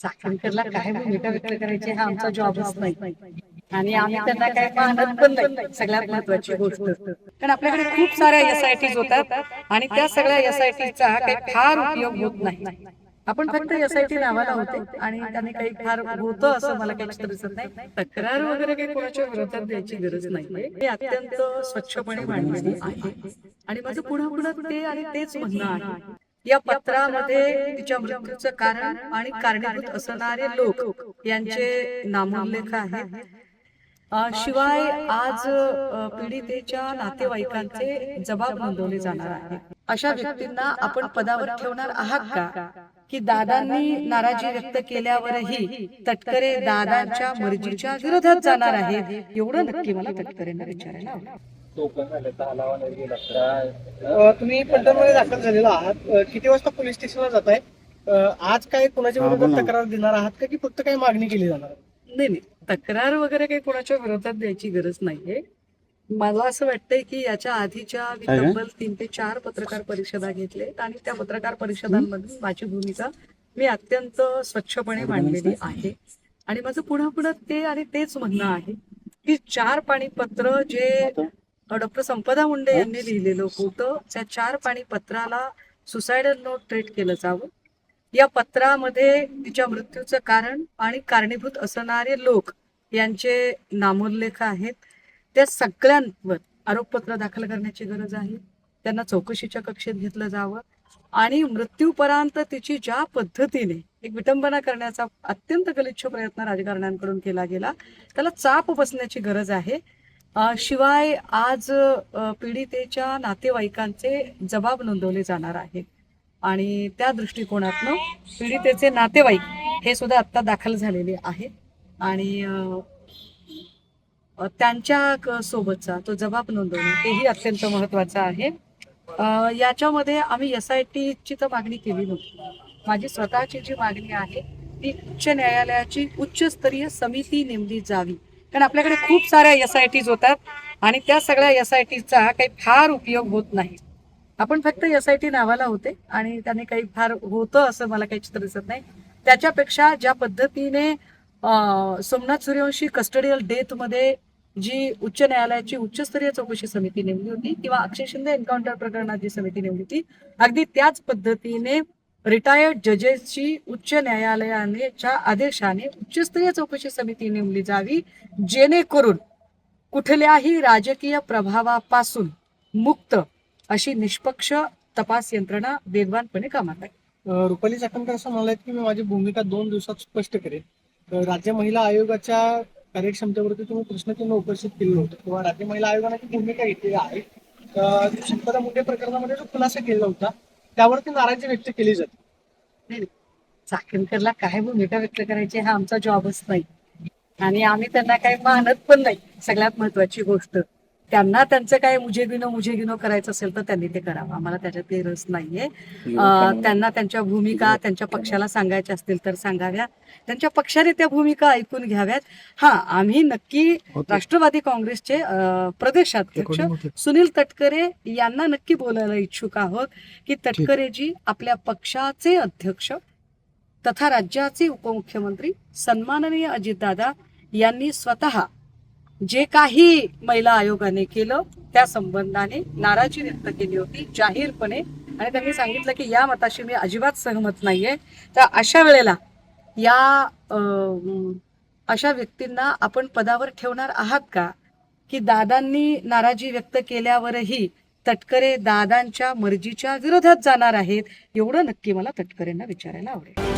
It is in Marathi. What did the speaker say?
चाकणकरला काय भूमिका व्यक्त करायची हा आमचा जॉबच नाही. आणि आम्ही त्यांना काय मानत पण नाही. सगळ्यात महत्वाची गोष्ट. कारण आपल्याकडे खूप साऱ्या एस आय टीज होतात आणि त्या सगळ्या एस आय टीचा काही फार उपयोग होत नाही. आपण फक्त एस आय टी नावाला होते आणि त्याने काही फार होतं असं मला काही दिसत नाही. तक्रार वगैरे काही कोणाच्या विरोधात द्यायची गरज नाही हे अत्यंत स्वच्छपणे मांडलेली आहे. आणि माझं पुढे पुढे ते आणि तेच म्हणणं आहे. या पत्रामध्ये तिच्या मृत्यूचं कारण आणि कारणीभूत असणारे लोक यांचे नामोल्लेख आहेत. शिवाय आज पीडितेच्या नातेवाईकांचे जबाब नोंदवले जाणार आहे अशा व्यक्तींना आपण पदावर ठेवणार आहात का? की? दादांनी नाराजी व्यक्त केल्यावरही तटकरे दादांच्या मर्जीच्या विरोधात जाणार आहेत. एवढं नक्की मला तटकरेंना विचारायला आवडेल. अ, तुम्ही पलटणमध्ये दाखल झालेला आहात. अ, किती वाजता पोलीस स्टेशनला जात आहे आज काय कोणाच्या विरोधात तक्रार देणार आहात का की फक्त काही मागणी केली जाणार? नाही नाही. तक्रार वगैरे काही कोणाच्या विरोधात द्यायची गरज नाहीये. मला असं वाटतंय की याच्या आधीच्या मी काय काय? तब्बल तीन ते चार पत्रकार परिषदा घेतलेत आणि त्या पत्रकार परिषदांमध्ये माझी भूमिका मी अत्यंत स्वच्छपणे मांडलेली आहे. आणि माझं पुन्हा पुन्हा ते आणि तेच म्हणणं आहे की चार पाणीपत्र जे डॉक्टर संपदा मुंडे यांनी लिहिलेलं होतं त्या चार पाणीपत्राला सुसायडल नोट ट्रीट केलं जावं. या पत्रामध्ये तिच्या मृत्यूचं कारण आणि कारणीभूत असणारे लोक यांचे नामोल्लेख आहेत. त्या सगळ्यांवर आरोपपत्र दाखल करण्याची गरज आहे. त्यांना चौकशीच्या कक्षेत घेतलं जावं. आणि मृत्यूपर्यंत तिची ज्या पद्धतीने एक विटंबना करण्याचा अत्यंत गलिच्छ प्रयत्न राजकारण्यांकडून केला गेला त्याला चाप बसण्याची गरज आहे. शिवाय आज पीडितेच्या नातेवाईकांचे जबाब नोंदवले जाणार आहेत. आणि त्या दृष्टिकोनातनं पीडितेचे नातेवाईक हे सुद्धा आत्ता दाखल झालेले आहेत. आणि त्यांच्या क- सोबतचा तो जबाब नोंदवणे हेही अत्यंत महत्वाचं आहे. याच्यामध्ये आम्ही एस आय टीची तर मागणी केली नव्हती. माझी स्वतःची जी मागणी आहे ती उच्च न्यायालयाची उच्चस्तरीय समिती नेमली जावी. कारण आपल्याकडे खूप साऱ्या एस आय टीज होतात आणि त्या सगळ्या एस आय टीचा काही फार उपयोग होत नाही. आपण फक्त एस आय टी नावाला होते आणि त्याने काही फार होतं असं मला काही चित्र दिसत नाही. त्याच्यापेक्षा ज्या पद्धतीने सोमनाथ सूर्यवंशी कस्टडियल डेथमध्ये जी उच्च न्यायालयाची उच्चस्तरीय चौकशी समिती नेमली होती किंवा अक्षय शिंदे एन्काउंटर प्रकरणात जी समिती नेमली होती अगदी त्याच पद्धतीने रिटायर्ड जजेसची उच्च न्यायालयानेच्या आदेशाने उच्चस्तरीय चौकशी समिती नेमली जावी जेणेकरून कुठल्याही राजकीय प्रभावापासून मुक्त अशी निष्पक्ष तपास यंत्रणा वेगवानपणे कामात आहे रुपाली चाकणकर असं म्हणालेत की मी माझी भूमिका दोन दिवसात स्पष्ट करेन. राज्य महिला आयोगाच्या कार्यक्षमतेवरती तुम्ही प्रश्नचिन्ह उपस्थित केलं होतं. किंवा राज्य महिला आयोगाने भूमिका घेतलेली आहे. शंकरा मुंडे प्रकरणामध्ये जो खुलासा केला होता त्यावरती नाराजी व्यक्त केली जाते. नाही, चाकणकरला काय भूमिका व्यक्त करायची हा आमचा जॉबच नाही. आणि आम्ही त्यांना काही मानत पण नाही. सगळ्यात महत्वाची गोष्ट. त्यांना त्यांचं काय मुजेगिनो मुजेगिनो करायचं असेल तर त्यांनी ते करावं. आम्हाला त्याच्यात काही रस नाहीये. त्यांना त्यांच्या भूमिका त्यांच्या पक्षाला सांगायच्या असतील तर सांगाव्या. त्यांच्या पक्षाने त्या भूमिका ऐकून घ्याव्यात. हा आम्ही नक्की राष्ट्रवादी काँग्रेसचे प्रदेशाध्यक्ष सुनील तटकरे यांना नक्की बोलायला इच्छुक आहोत की तटकरेजी आपल्या पक्षाचे अध्यक्ष तथा राज्याचे उपमुख्यमंत्री सन्माननीय अजितदादा यांनी स्वतः जे काही महिला आयोगाने केलं त्या संबंधाने नाराजी व्यक्त केली होती जाहीरपणे. आणि त्यांनी सांगितलं की या मताशी मी अजिबात सहमत नाहीये. तर अशा वेळेला या अशा व्यक्तींना आपण पदावर ठेवणार आहात का? की दादांनी नाराजी व्यक्त केल्यावरही तटकरे दादांच्या मर्जीच्या विरोधात जाणार आहेत? एवढं नक्की मला तटकरेंना विचारायला आवडेल.